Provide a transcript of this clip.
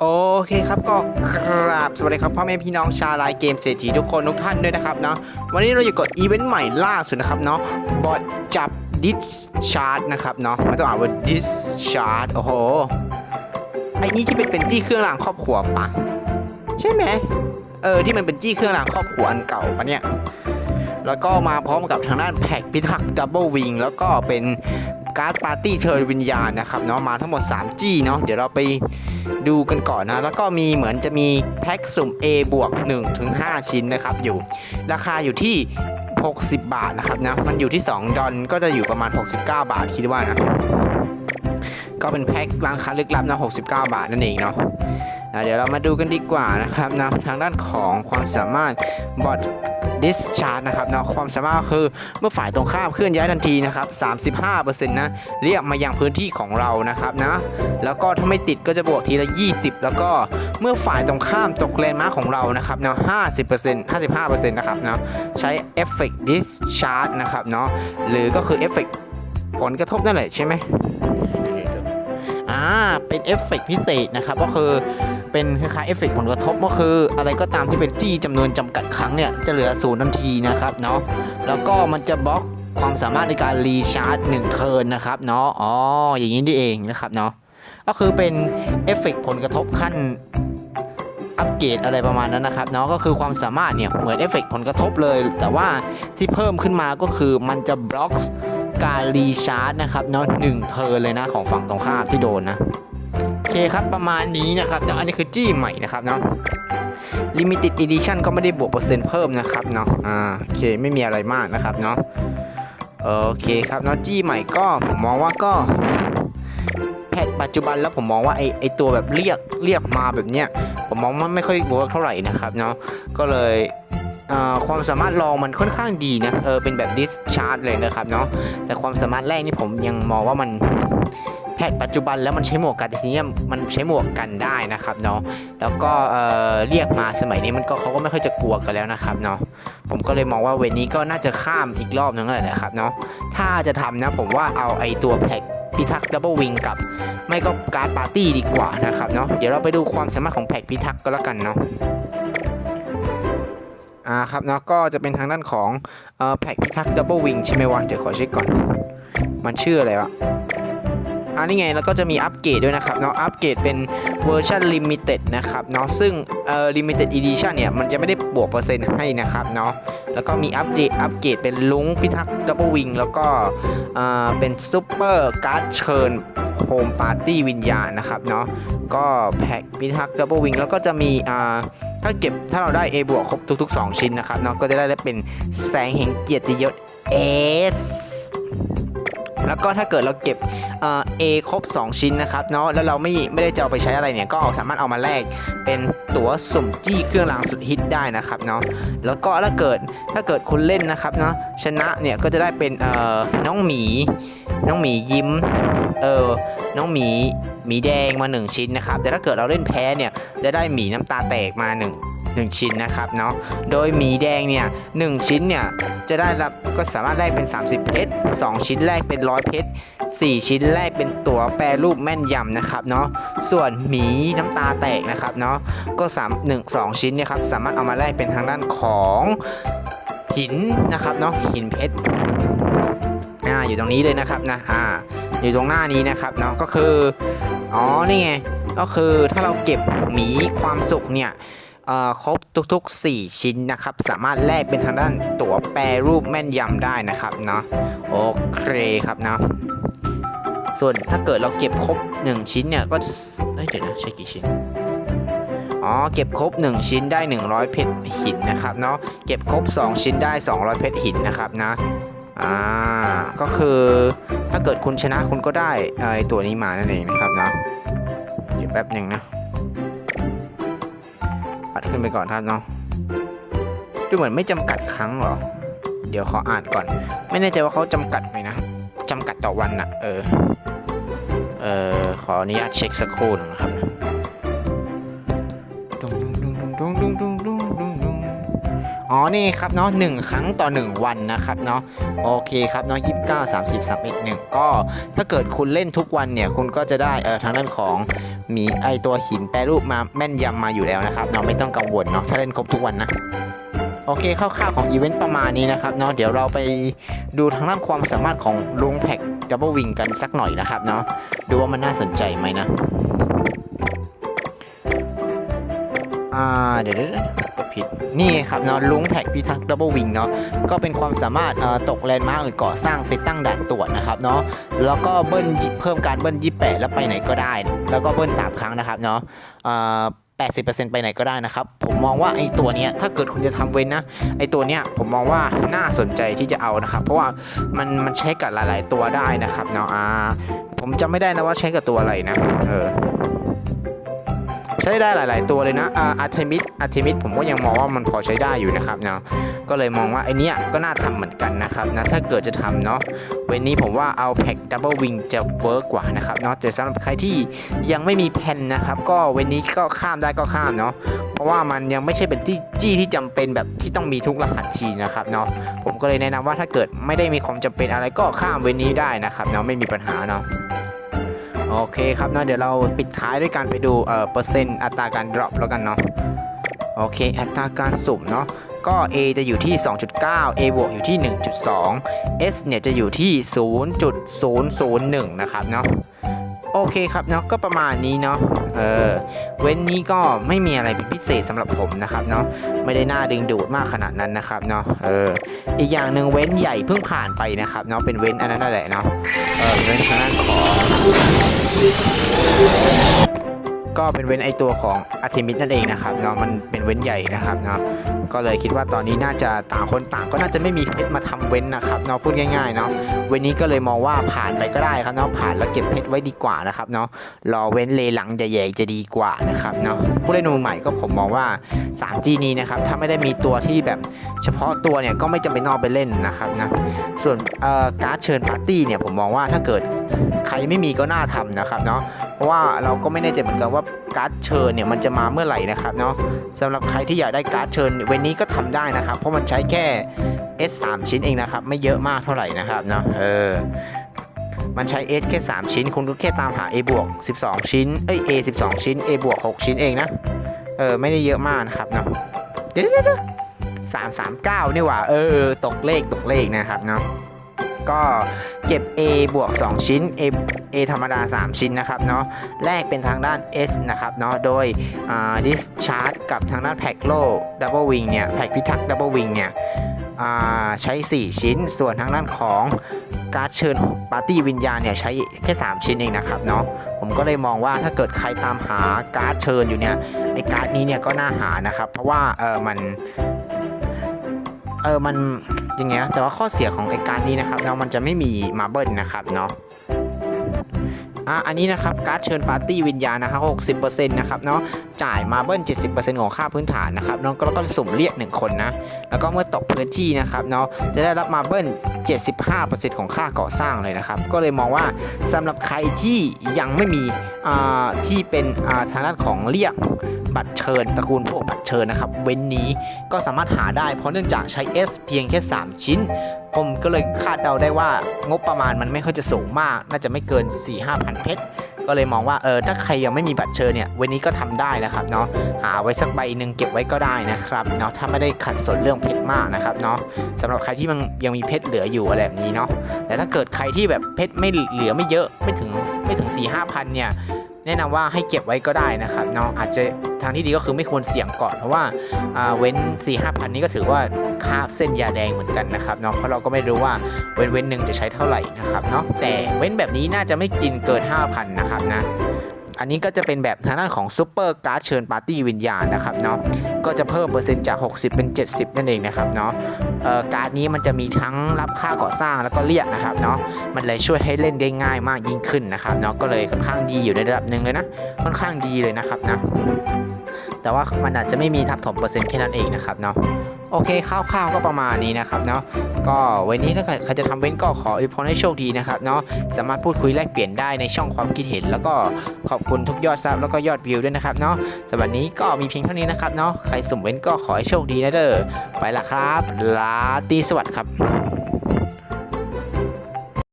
โอเคครับก็กราบสวัสดีครับพ่อแม่พี่น้องชาวไลน์เกมเศรษฐีทุกคนทุกท่านด้วยนะครับเนาะวันนี้เราอยู่กับอีเวนต์ใหม่ล่าสุดนะครับเนาะบอทจับดิสชาร์ t นะครับเนาะไม่ต้องอ่านว่าดิสชาร์ t โอ้โหไอ้นี่ที่เป็นเป็นจี้เครื่องรางครอบครัวปะใช่ไหมเออที่มันเป็นจี้เครื่องรางครอบครัวอันเก่าปะเนี่ยแล้วก็มาพร้อมกับทางด้านแพ็กพิทักษ์ดับเบิลวิงแล้วก็เป็น การ์ดปาร์ตี้เชิญวิญญาณนะครับเนาะมาทั้งหมด 3 จี้เนาะเดี๋ยวเราไปดูกันก่อนนะ แล้วก็มีเหมือนจะมีแพ็กสุ่ม A บวก1ถึง5ชิ้นนะครับอยู่ ราคาอยู่ที่ 60 บาทนะครับนะมันอยู่ที่ 2 ดอลก็จะอยู่ประมาณ 69 บาทคิดว่านะก็เป็นแพ็กร้านค้าลึกลับนะ69 บาทนั่นเองเนาะนะเดี๋ยวเรามาดูกันดีกว่านะครับนะทางด้านของความสามารถบอท ดิสชาร์ e นะครับเนาะความสามารถก็คือเมื่อฝ่ายตรงข้ามเคลื่อนย้ายทันทีนะครับ35%นะเรียกมายังพื้นที่ของเรานะครับนะแล้วก็ถ้าไม่ติดก็จะบวกทีละ 20 แล้วก็เมื่อฝ่ายตรงข้ามตกแลนด์มาร์คของเรานะครับเนาะ50% 55%นะครับเนาะใช้เอฟเฟกต์ดิสชาร์ e นะครับเนาะหรือก็คือเอฟเฟกต์ผลกระทบนั่นแหละใช่ไหมอ่าเป็นเอฟเฟกต์พิเศษนะครับก็คือ เป็นคล้ายๆเอฟเฟกต์ผลกระทบก็คืออะไรก็ตามที่เป็นจี้จำนวนจำกัดครั้งเนี่ย จะเหลือศูนย์ทันทีนะครับเนาะแล้วก็มันจะบล็อกความสามารถในการรีชาร์จหนึ่งเทิร์นนะครับเนาะอ๋ออย่างนี้นี่เองนะครับเนาะก็คือเป็นเอฟเฟกต์ผลกระทบขั้นอัปเกรดอะไรประมาณนั้นนะครับเนาะก็คือความสามารถเนี่ยเหมือนเอฟเฟกต์ผลกระทบเลย แต่ว่าที่เพิ่มขึ้นมาก็คือมันจะบล็อกการรีชาร์จนะครับเนาะหนึ่งเทอร์นเลยนะของฝั่งตรงข้ามที่โดนนะ เคครับประมาณนี้นะครับเนาะอันนี้คือจี้ใหม่นะครับเนาะ Limited Edition ก็ไม่ได้บวกเปอร์เซ็นต์เพิ่มนะครับเนาะอ่าโอเคไม่มีอะไรมากนะครับเนาะโอเคครับเนาะจี้ใหม่ก็ผมมองว่าก็แพทปัจจุบันแล้วผมมองว่าไอไอตัวแบบเรียกเรียกมาแบบเนี้ยผมมองว่าไม่ค่อยเวิร์กเท่าไหร่นะครับเนาะก็เลยเอ่อความสามารถลองมันค่อนข้างดีนะเออเป็นแบบดิสชาร์ e เลยนะครับเนาะแต่ความสามารถแรกนี่ผมยังมองว่ามัน แพทปัจจุบันแล้วมันใช้หมวกกันแต่ทีนี้มันใช้หมวกกันได้นะครับเนาะแล้วก็เเรียกมาสมัยนี้มันก็เขาก็ไม่ค่อยจะกลัวกันแล้วนะครับเนาะผมก็เลยมองว่าเวนี้ก็น่าจะข้ามอีกรอบนึงเลยนะครับเนาะถ้าจะทำนะผมว่าเอาไอตัวแพ็กพิทักษ์ดับเบิลวิงกับ ไม่ก็การปาร์ตี้ดีกว่านะครับเนาะเดี๋ยวเราไปดูความสามารถของแพ็กพิทักษ์ก็แล้วกันเนาะอ่าครับเนาะก็จะเป็นทางด้านของเอ่อแพ็กพิทักษ์ดับเบิลวิงใช่ไหมวะเดี๋ยวขอเช็คก่อน มันชื่ออะไรวะ อ่านี่ไงแล้วก็จะมีอัปเกรดด้วยนะครับเนาะอัปเกรดเป็นเวอร์ชันลิมิเต็ดนะครับเนาะซึ่งเอ่อลิมิเต็ดอีดิชันเนี่ยมันจะไม่ได้บวกเปอร์เซ็นต์ให้นะครับเนาะแล้วก็มีอัปเดตอัปเกรดเป็นลุงพิทักษ์ดับเบิลวิงแล้วก็อ่าเป็นซูเปอร์การ์ดเชิญโฮมปาร์ตี้วิญญาณนะครับเนาะก็แพ็กพิทักษ์ดับเบิลวิงแล้วก็จะมีอ่าถ้าเก็บถ้าเราได้ A บวกครบทุกๆ 2 ชิ้นนะครับเนาะก็จะได้เป็นแสงแห่งเกียรติยศ S แล้วก็ถ้าเกิดเราเก็บเอ่อ A ครบ 2 ชิ้นนะครับเนาะแล้วเราไม่ไม่ได้จะเอาไปใช้อะไรเนี่ยก็สามารถเอามาแลกเป็นตั๋วสุ่มจี้เครื่องรางสุดฮิตได้นะครับเนาะแล้วก็ถ้าเกิดถ้าเกิดคุณเล่นนะครับเนาะชนะเนี่ยก็จะได้เป็นเอ่อน้องหมี น้องหมียิ้มเออน้องหมีหมีแดงมา 1 ชิ้นนะครับแต่ถ้าเกิดเราเล่นแพ้เนี่ยจะได้หมีน้ำตาแตกมา 1 1 ชิ้นนะครับเนาะโดยหมีแดงเนี่ยหชิ้นเนี่ยจะได้รับก็สามารถได้เป็น 30 เพชร2ชิ้นแรกเป็น 100 เพชร4 ชิ้นแรกเป็นตั๋วแปรรูปแม่นยำนะครับเนาะส่วนหมีน้ำตาแตกนะครับเนาะก็3 1 2 ชิ้นเนี่ยครับสามารถเอามาแลกเป็นทางด้านของหินนะครับเนาะหินเพชรอ่าอยู่ตรงนี้เลยนะครับนะอ่าอยู่ตรงหน้านี้นะครับเนาะก็คืออ๋อนี่ไงก็คือถ้าเราเก็บหมีความสุขเนี่ย ครบทุกๆ 4 ชิ้นนะครับ สามารถแลกเป็นทางด้านตั๋วแปรรูปแม่นยำได้นะครับเนาะโอเคครับเนาะส่วนถ้าเกิดเราเก็บครบ 1 ชิ้นเนี่ยก็เอ้ยเดี๋ยวนะใช่กี่ชิ้นอ๋อเก็บครบ 1 ชิ้นได้ 100 เพชรหินนะครับเนาะเก็บครบ 2 ชิ้นได้ 200 เพชรหินนะครับนะอ่าก็คือถ้าเกิดคุณชนะคุณก็ได้ไอ้ตัวนี้มานั่นเองนะครับเนาะเดี๋ยวแป๊บหนึ่งนะ ขึ้นไปก่อนครับเนาะดูเหมือนไม่จำกัดครั้งหรอ เดี๋ยวขออ่านก่อน ไม่แน่ใจว่าเขาจำกัดไหมนะจำกัดต่อวันนะเออเออขออนุญาตเช็คสักครู่นะครับดุงดุงดุงดุงดุงดุงดุง อ๋อนี่ครับเนาะหนึ่งครั้งต่อหนึ่งวันนะครับเนาะโอเคครับเนาะยี่สิบเก้าสามสิบสามเอ็ดหนึ่งก็ถ้าเกิดคุณเล่นทุกวันเนี่ยคุณก็จะได้เออทางด้านของมีไอตัวหินแปรรูปมาแม่นยำมาอยู่แล้วนะครับเนาะไม่ต้องกังวลเนาะถ้าเล่นครบทุกวันนะโอเคคร่าวๆของอีเวนต์ประมาณนี้นะครับเนาะเดี๋ยวเราไปดูทางด้านความสามารถของลุงแพ็กดับเบิลวิงกันสักหน่อยนะครับเนาะดูว่ามันน่าสนใจไหมนะอ่าเดี๋ยว ผิด นี่ครับเนาะลุงแพ็กพิทักษ์ดับเบิลวิงเนาะก็เป็นความสามารถตกแลนด์มาร์กหรือก่อสร้างติดตั้งด่านตรวจนะครับเนาะแล้วก็เบิ้ลเพิ่มการเบิ้ล28 แล้วไปไหนก็ได้ แล้วก็เบิ้ล3 ครั้งนะครับเนาะอ่า80%ไปไหนก็ได้นะครับ ผมมองว่าไอ้ตัวเนี้ยถ้าเกิดคุณจะทำเว้นนะไอ้ตัวเนี้ยผมมองว่าน่าสนใจที่จะเอานะครับ เพราะว่ามันมันใช้กับหลาย ๆ ตัวได้นะครับเนาะอ่าผมจำไม่ได้นะว่าใช้กับตัวอะไรนะเออ ใช้ได้หลาย ๆ ตัวเลยนะอาร์เทมิสอาร์เทมิสผมก็ยังมองว่ามันพอใช้ได้อยู่นะครับเนาะก็เลยมองว่าไอ้เนี้ยก็น่าทำเหมือนกันนะครับนะถ้าเกิดจะทำเนาะเว้นนี้ผมว่าเอาแพ็กดับเบิลวิงจะเวิร์กกว่านะครับเนาะแต่สำหรับใครที่ยังไม่มีแผ่นนะครับ ก็เว้นนี้ก็ข้ามได้ก็ข้ามเนาะเพราะว่ามันยังไม่ใช่เป็นที่จี้ที่จำเป็นแบบที่ต้องมีทุกรหัสทีนะครับเนาะผมก็เลยแนะนำว่าถ้าเกิดไม่ได้มีความจำเป็นอะไรก็ข้ามเว้นนี้ได้นะครับเนาะไม่มีปัญหาเนาะ โอเคครับเนาะเดี๋ยวเราปิดท้ายด้วยการไปดูเอ่อเปอร์เซ็นต์อัตราการดรอปแล้วกันเนาะโอเค อัตราการสุ่มเนาะก็ A จะอยู่ที่ 2.9 A บวกอยู่ที่ 1.2 S เนี่ยจะอยู่ที่ 0.001 นะครับเนาะ โอเคครับเนาะก็ประมาณนี้เนาะเออเว้นนี้ก็ไม่มีอะไรเป็นพิเศษสำหรับผมนะครับเนาะไม่ได้น่าดึงดูดมากขนาดนั้นนะครับเนาะเอออีกอย่างหนึ่งเว้นใหญ่เพิ่งผ่านไปนะครับเนาะเป็นเว้นอันนั้นนั่นแหละเนาะเออเว้นทางด้านของ ก็เป็นเว้นไอตัวของอาร์เทมิสนั่นเองนะครับเนาะมันเป็นเว้นใหญ่นะครับเนาะก็เลยคิดว่าตอนนี้น่าจะต่างคนต่างก็น่าจะไม่มีเพชรมาทำเว้นนะครับเนาะพูดง่ายๆเนาะเว้นนี้ก็เลยมองว่าผ่านไปก็ได้ครับเนาะผ่านแล้วเก็บเพชรไว้ดีกว่านะครับเนาะรอเว้นเลหลังใหญ่ๆจะดีกว่านะครับเนาะผู้เล่นมือใหม่ก็ผมมองว่า 3G นี้นะครับถ้าไม่ได้มีตัวที่แบบเฉพาะตัวเนี่ยก็ไม่จำเป็นต้องไปเล่นนะครับนะส่วนเอ่อการ์ดเชิญปาร์ตี้เนี่ยผมมองว่าถ้าเกิดใครไม่มีก็น่าทำนะครับเนาะ ราะว่าเราก็ไม่แน่ใจเหมือนกันว่าการ์ดเชิญเนี่ยมันจะมาเมื่อไหร่นะครับเนาะสำหรับใครที่อยากได้การ์ดเชิญเวนนี้ก็ทำได้นะครับ เพราะมันใช้แค่ S 3ชิ้นเองนะครับ ไม่เยอะมากเท่าไหร่นะครับเนาะเออมันใช้ S แค่ 3 ชิ้น คุณก็แค่ตามหา A บวก12 ชิ้น เอ้ย A 12 ชิ้น A บวก6ชิ้นเองนะ เออ ไม่ได้เยอะมากนะครับเนาะเดี๋ยวสามสามเก้านี่หว่า เออ ตกเลขตกเลขนะครับเนาะ ก็ เก็บ A บวก 2 ชิ้น A A ธรรมดา 3 ชิ้นนะครับเนาะแลกเป็นทางด้าน S นะครับเนาะโดย discharge กับทางด้านแพ็กโล double wing เนี่ยแพ็กพิทักษ์ double wing เนี่ยใช้ 4 ชิ้น ส่วนทางด้านของการ์ดเชิญปาร์ตี้วิญญาณเนี่ยใช้แค่ 3 ชิ้นเองนะครับเนาะผมก็เลยมองว่าถ้าเกิดใครตามหาการ์ดเชิญอยู่เนี่ยไอการ์ดนี้เนี่ยก็น่าหานะครับ เพราะว่าเออมัน เออมันยังไงแต่ว่าข้อเสียของไอการนี้นะครับเนาะมันจะไม่มีมาเบิลนะครับเนาะ อะอันนี้นะครับการ์ดเชิญปาร์ตี้วิญญาณนะครับ 60%นะครับเนาะจ่ายมาเบิล70%ของค่าพื้นฐานนะครับเนาะก็แล้วก็สุ่มเรียก 1 คนนะ แล้วก็เมื่อตกพื้นที่นะครับเนาะจะได้รับมาเบิล75%ของค่าก่อสร้างเลยนะครับ ก็เลยมองว่าสำหรับใครที่ยังไม่มีอ่าที่เป็นอ่าทางด้านของเรียกบัตรเชิญตระกูลพวกบัตรเชิญนะครับ เว้นนี้ก็สามารถหาได้เพราะเนื่องจากใช้ S เพียงแค่ 3 ชิ้น ผมก็เลยคาดเดาได้ว่างบประมาณมันไม่ค่อยจะสูงมาก น่าจะไม่เกิน 4-5พันเพชรก็เลยมองว่าเออถ้าใครยังไม่มีบัตรเชิญเนี่ยวันนี้ก็ทำได้นะครับเนาะหาไว้สักใบหนึ่งเก็บไว้ก็ได้นะครับเนาะถ้าไม่ได้ขัดสนเรื่องเพชรมากนะครับเนาะสำหรับใครที่มันยังมีเพชรเหลืออยู่อะไรแบบนี้เนาะแต่ถ้าเกิดใครที่แบบเพชรไม่เหลือไม่เยอะไม่ถึงไม่ถึง4 5พันเนี่ย แนะนำว่าให้เก็บไว้ก็ได้นะครับเนาะอาจจะทางที่ดีก็คือไม่ควรเสี่ยงก่อนเพราะว่าเว้น4 5พันนี้ก็ถือว่าค่าเส้นยาแดงเหมือนกันนะครับเนาะเพราะเราก็ไม่รู้ว่าเว้นเว้นหนึ่งจะใช้เท่าไหร่นะครับเนาะแต่เว้นแบบนี้น่าจะไม่กินเกิน 5,000 นะครับนะ อันนี้ก็จะเป็นแบบทางด้านของซูเปอร์การ์ดเชิญปาร์ตี้วิญญาณนะครับเนาะก็จะเพิ่มเปอร์เซ็นต์จาก 60 เป็น 70 นั่นเองนะครับเนาะการ์ดนี้มันจะมีทั้งรับค่าก่อสร้างแล้วก็เรียกนะครับเนาะมันเลยช่วยให้เล่นได้ง่ายมากยิ่งขึ้นนะครับเนาะก็เลยค่อนข้างดีอยู่ในระดับหนึ่งเลยนะค่อนข้างดีเลยนะครับนะแต่ว่ามันอาจจะไม่มีทับถมเปอร์เซ็นต์แค่นั้นเองนะครับเนาะ โอเคคร่าวๆก็ประมาณนี้นะครับเนาะก็วันนี้ถ้าใครจะทำเว้นก็ขออวยพรให้โชคดีนะครับเนาะสามารถพูดคุยแลกเปลี่ยนได้ในช่องความคิดเห็น แล้วก็ขอบคุณทุกยอดซับแล้วก็ยอดวิวด้วยนะครับเนาะสำหรับวันนี้ก็มีเพียงเท่านี้นะครับเนาะใครสุ่มเว้นก็ขอให้โชคดีนะเด้อไปละครับลาตีสวัสดีครับ